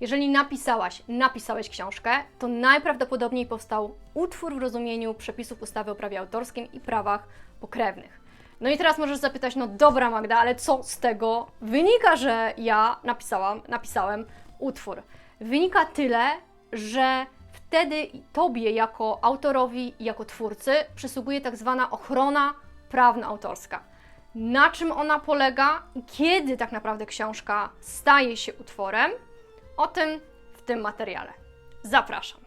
Jeżeli napisałaś, napisałeś książkę, to najprawdopodobniej powstał utwór w rozumieniu przepisów ustawy o prawie autorskim i prawach pokrewnych. No i teraz możesz zapytać, no dobra Magda, ale co z tego wynika, że ja napisałam, napisałem utwór? Wynika tyle, że wtedy Tobie jako autorowi, jako twórcy przysługuje tak zwana ochrona prawna autorska. Na czym ona polega i kiedy tak naprawdę książka staje się utworem? O tym w tym materiale. Zapraszam.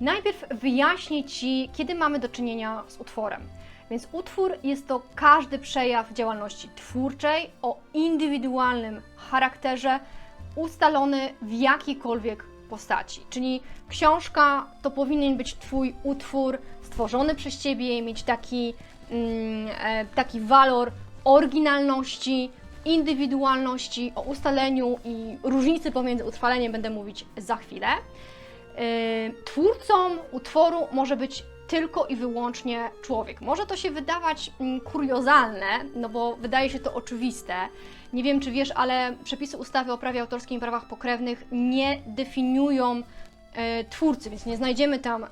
Najpierw wyjaśnię Ci, kiedy mamy do czynienia z utworem. Więc utwór jest to każdy przejaw działalności twórczej o indywidualnym charakterze, ustalony w jakiejkolwiek postaci. Czyli książka to powinien być Twój utwór stworzony przez Ciebie, mieć taki, mm, e, taki walor oryginalności, indywidualności, o ustaleniu i różnicy pomiędzy utrwaleniem będę mówić za chwilę. Yy, Twórcą utworu może być tylko i wyłącznie człowiek. Może to się wydawać mm, kuriozalne, no bo wydaje się to oczywiste. Nie wiem, czy wiesz, ale przepisy ustawy o prawie autorskim i prawach pokrewnych nie definiują e, twórcy, więc nie znajdziemy tam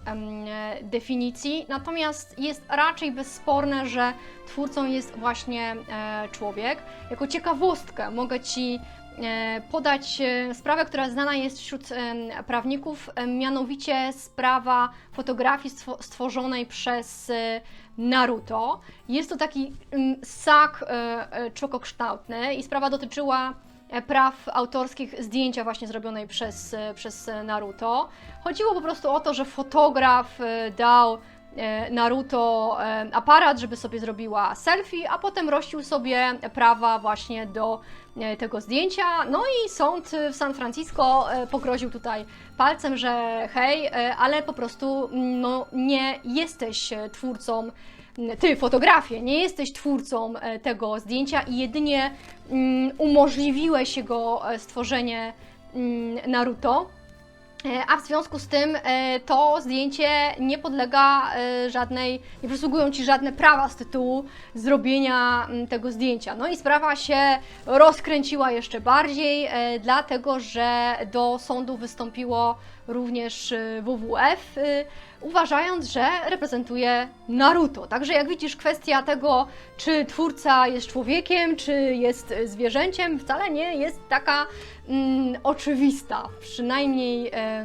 definicji. Natomiast jest raczej bezsporne, że twórcą jest właśnie e, człowiek. Jako ciekawostkę mogę Ci podać e, sprawę, która znana jest wśród em, prawników, mianowicie sprawa fotografii stwo- stworzonej przez e, Naruto. Jest to taki em, sak e, e, człokokształtny i sprawa dotyczyła e, praw autorskich zdjęcia właśnie zrobionej przez, e, przez e, Naruto. Chodziło po prostu o to, że fotograf e, dał e, Naruto e, aparat, żeby sobie zrobiła selfie, a potem rościł sobie prawa właśnie do e, tego zdjęcia. No i sąd w San Francisco e, pogroził tutaj palcem, że hej, e, ale po prostu mm, no, nie jesteś e, twórcą ty, fotografię, nie jesteś twórcą e, tego zdjęcia i jedynie mm, umożliwiłeś jego e, stworzenie mm, Naruto. E, A w związku z tym e, to zdjęcie nie podlega e, żadnej, nie przysługują ci żadne prawa z tytułu zrobienia m, tego zdjęcia. No i sprawa się rozkręciła jeszcze bardziej, dlatego że do sądu wystąpiło również e, WWF, e, uważając, że reprezentuje Naruto. Także jak widzisz, kwestia tego, czy twórca jest człowiekiem, czy jest zwierzęciem, wcale nie jest taka mm, oczywista, przynajmniej e,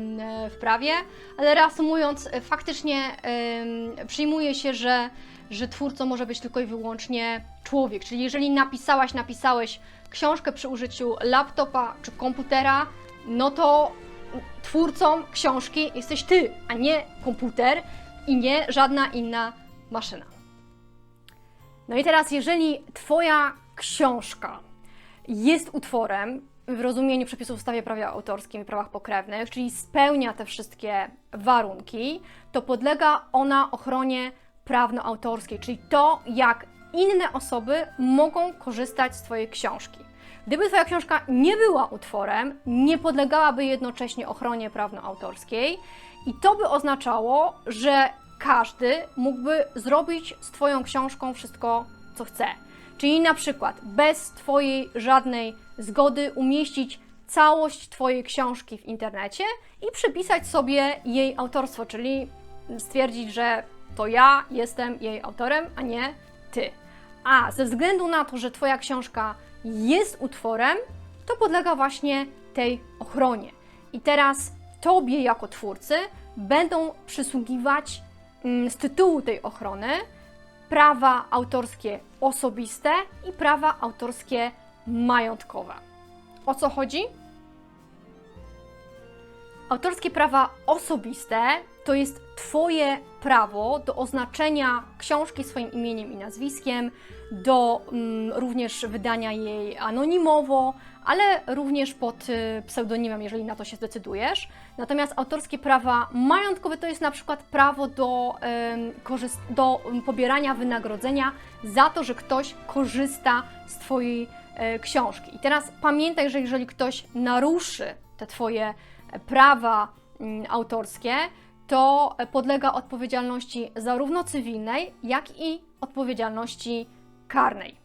w prawie, ale reasumując, faktycznie em, przyjmuje się, że, że twórcą może być tylko i wyłącznie człowiek. Czyli jeżeli napisałaś, napisałeś książkę przy użyciu laptopa czy komputera, no to twórcą książki jesteś ty, a nie komputer i nie żadna inna maszyna. No i teraz, jeżeli Twoja książka jest utworem w rozumieniu przepisów w ustawie prawie autorskim i prawach pokrewnych, czyli spełnia te wszystkie warunki, to podlega ona ochronie prawno-autorskiej, czyli to, jak inne osoby mogą korzystać z Twojej książki. Gdyby Twoja książka nie była utworem, nie podlegałaby jednocześnie ochronie prawno-autorskiej i to by oznaczało, że każdy mógłby zrobić z Twoją książką wszystko, co chce. Czyli na przykład bez Twojej żadnej zgody umieścić całość Twojej książki w internecie i przypisać sobie jej autorstwo, czyli stwierdzić, że to ja jestem jej autorem, a nie Ty. A ze względu na to, że Twoja książka jest utworem, to podlega właśnie tej ochronie. I teraz Tobie jako twórcy będą przysługiwać mm, z tytułu tej ochrony prawa autorskie osobiste i prawa autorskie majątkowe. O co chodzi? Autorskie prawa osobiste to jest Twoje prawo do oznaczenia książki swoim imieniem i nazwiskiem, do mm, również wydania jej anonimowo, ale również pod y, pseudonimem, jeżeli na to się zdecydujesz. Natomiast autorskie prawa majątkowe to jest na przykład prawo do, korzyst- do mm, pobierania wynagrodzenia za to, że ktoś korzysta z Twojej e, książki. I teraz pamiętaj, że jeżeli ktoś naruszy te Twoje prawa mm, autorskie, to podlega odpowiedzialności zarówno cywilnej, jak i odpowiedzialności karnej.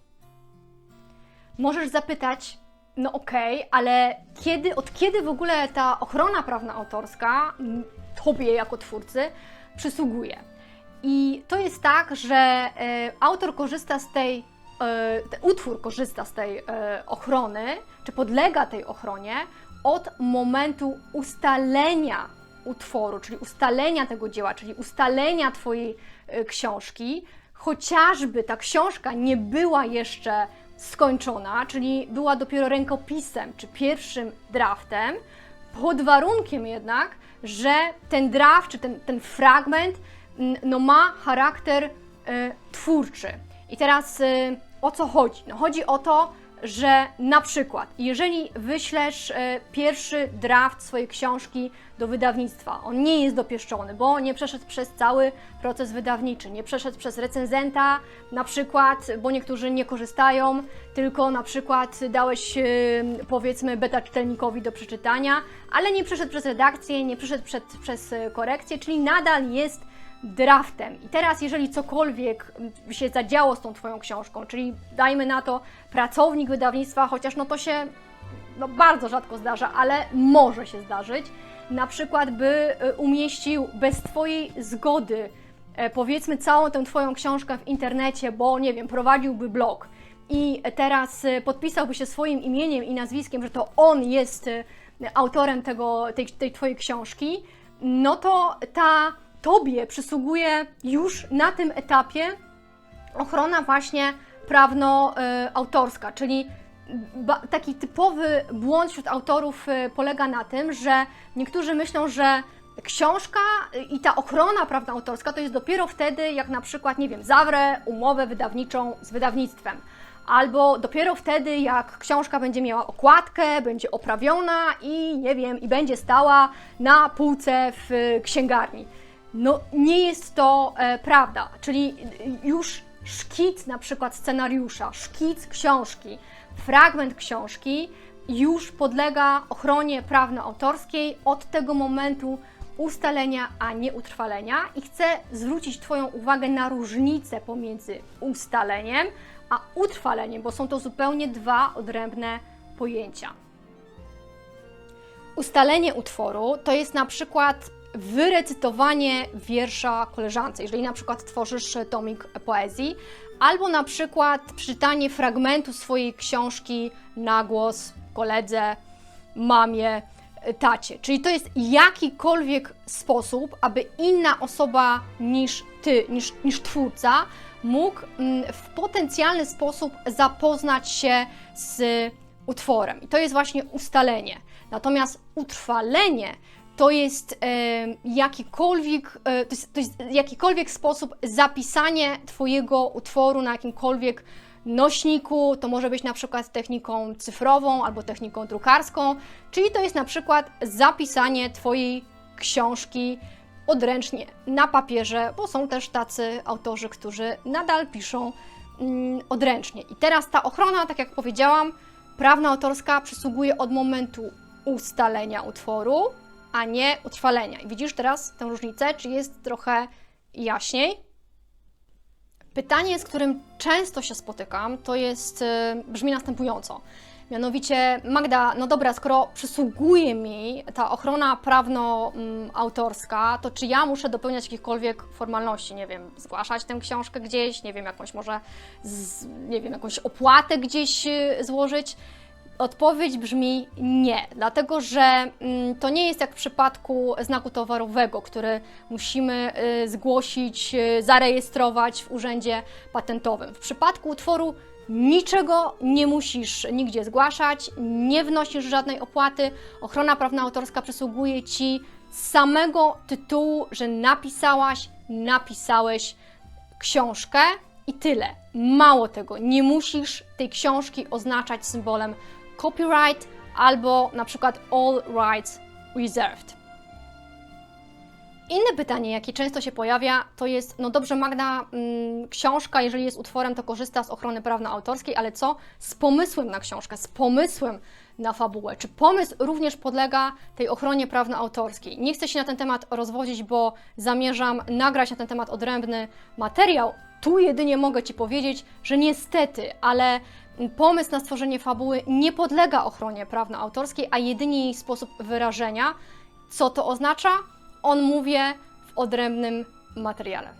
Możesz zapytać, no okej, ale kiedy, od kiedy w ogóle ta ochrona prawna autorska m, tobie jako twórcy przysługuje? I to jest tak, że e, autor korzysta z tej, e, utwór korzysta z tej e, ochrony, czy podlega tej ochronie od momentu ustalenia utworu, czyli ustalenia tego dzieła, czyli ustalenia Twojej e, książki, chociażby ta książka nie była jeszcze skończona, czyli była dopiero rękopisem czy pierwszym draftem, pod warunkiem jednak, że ten draft czy ten, ten fragment no, ma charakter e, twórczy. I teraz e, o co chodzi? No, chodzi o to, że na przykład, jeżeli wyślesz e, pierwszy draft swojej książki do wydawnictwa, on nie jest dopieszczony, bo nie przeszedł przez cały proces wydawniczy, nie przeszedł przez recenzenta, na przykład, bo niektórzy nie korzystają, tylko na przykład dałeś e, powiedzmy beta czytelnikowi do przeczytania, ale nie przeszedł przez redakcję, nie przeszedł przed, przez e, korekcję, czyli nadal jest draftem. I teraz, jeżeli cokolwiek się zadziało z tą Twoją książką, czyli dajmy na to pracownik wydawnictwa, chociaż no to się no, bardzo rzadko zdarza, ale może się zdarzyć, na przykład by y, umieścił bez Twojej zgody, e, powiedzmy, całą tę Twoją książkę w internecie, bo nie wiem, prowadziłby blog i teraz y, podpisałby się swoim imieniem i nazwiskiem, że to on jest autorem tego, tej, tej Twojej książki, no to ta Tobie przysługuje już na tym etapie ochrona właśnie prawno-autorska, czyli ba- taki typowy błąd wśród autorów y, polega na tym, że niektórzy myślą, że książka y, i ta ochrona prawna autorska to jest dopiero wtedy, jak na przykład, nie wiem, zawrę umowę wydawniczą z wydawnictwem. Albo dopiero wtedy, jak książka będzie miała okładkę, będzie oprawiona i nie wiem, i będzie stała na półce w y, księgarni. No, nie jest to e, prawda. Czyli y, już szkic na przykład scenariusza, szkic książki, fragment książki już podlega ochronie prawno-autorskiej od tego momentu ustalenia, a nie utrwalenia. I chcę zwrócić Twoją uwagę na różnicę pomiędzy ustaleniem a utrwaleniem, bo są to zupełnie dwa odrębne pojęcia. Ustalenie utworu to jest na przykład wyrecytowanie wiersza koleżance, jeżeli na przykład tworzysz tomik poezji, albo na przykład przeczytanie fragmentu swojej książki na głos koledze, mamie, tacie. Czyli to jest jakikolwiek sposób, aby inna osoba niż ty, niż, niż twórca, mógł mm, w potencjalny sposób zapoznać się z utworem. I to jest właśnie ustalenie. Natomiast utrwalenie to jest e, jakikolwiek, e, to jest, to jest jakikolwiek sposób zapisanie Twojego utworu na jakimkolwiek nośniku. To może być na przykład techniką cyfrową albo techniką drukarską, czyli to jest na przykład zapisanie Twojej książki odręcznie na papierze, bo są też tacy autorzy, którzy nadal piszą mm, odręcznie. I teraz ta ochrona, tak jak powiedziałam, prawna autorska przysługuje od momentu ustalenia utworu, a nie utrwalenia. I widzisz teraz tę różnicę? Czy jest trochę jaśniej? Pytanie, z którym często się spotykam, to jest, y, brzmi następująco. Mianowicie, Magda, no dobra, skoro przysługuje mi ta ochrona prawno-autorska, to czy ja muszę dopełniać jakichkolwiek formalności? Nie wiem, zgłaszać tę książkę gdzieś, nie wiem, jakąś może, z, nie wiem, jakąś opłatę gdzieś y, złożyć? Odpowiedź brzmi nie, dlatego że mm, to nie jest jak w przypadku znaku towarowego, który musimy y, zgłosić, y, zarejestrować w urzędzie patentowym. W przypadku utworu niczego nie musisz nigdzie zgłaszać, nie wnosisz żadnej opłaty. Ochrona prawna autorska przysługuje ci samego tytułu, że napisałaś, napisałeś książkę i tyle. Mało tego, nie musisz tej książki oznaczać symbolem copyright albo na przykład all rights reserved. Inne pytanie, jakie często się pojawia, to jest, no dobrze, Magda, mm, książka, jeżeli jest utworem, to korzysta z ochrony prawno-autorskiej, ale co z pomysłem na książkę, z pomysłem na fabułę? Czy pomysł również podlega tej ochronie prawno-autorskiej? Nie chcę się na ten temat rozwodzić, bo zamierzam nagrać na ten temat odrębny materiał. Tu jedynie mogę Ci powiedzieć, że niestety, ale pomysł na stworzenie fabuły nie podlega ochronie prawno-autorskiej, a jedynie jej sposób wyrażenia. Co to oznacza? On mówię w odrębnym materiale.